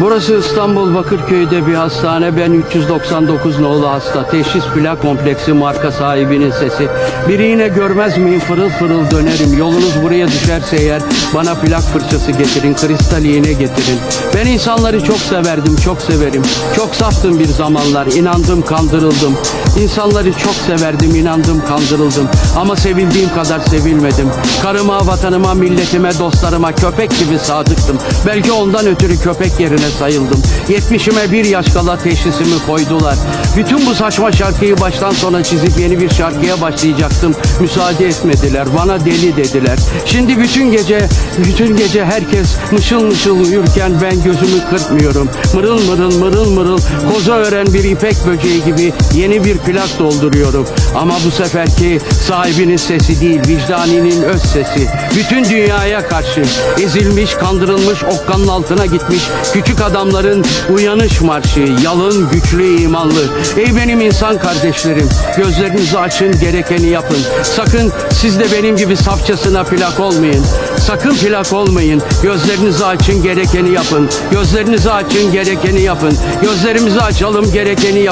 Burası İstanbul Bakırköy'de bir hastane. Ben 399 nolu hasta. Teşhis plak kompleksi marka sahibinin sesi. Biri yine görmez miyim fırıl fırıl dönerim. Yolunuz buraya düşerse eğer bana plak fırçası getirin. Kristal iğne getirin. Ben insanları çok severdim, çok severim. Çok saftım bir zamanlar. inandım, kandırıldım. İnsanları çok severdim, inandım, kandırıldım. Ama sevildiğim kadar sevilmedim. Karıma, vatanıma, milletime, dostlarıma köpek gibi sadıktım. Belki ondan ötürü köpek yerine sayıldım. Yetmişime bir yaş kala teşhisimi koydular. Bütün bu saçma şarkıyı baştan sona çizip yeni bir şarkıya başlayacaktım. Müsaade etmediler. Bana deli dediler. Şimdi bütün gece, bütün gece herkes mışıl mışıl uyurken ben gözümü kırpmıyorum. Mırıl mırıl mırıl mırıl koza ören bir ipek böceği gibi yeni bir plak dolduruyorum. Ama bu seferki sahibinin sesi değil, vicdaninin öz sesi. Bütün dünyaya karşı ezilmiş, kandırılmış, okkanın altına gitmiş küçük adamların uyanış marşı, yalın, güçlü, imanlı. Ey benim insan kardeşlerim, gözlerinizi açın, gerekeni yapın. Sakın siz de benim gibi safçasına plak olmayın. Sakın plak olmayın. Gözlerinizi açın, gerekeni yapın. Gözlerinizi açın, gerekeni yapın. Gözlerimizi açalım, gerekeni yapalım.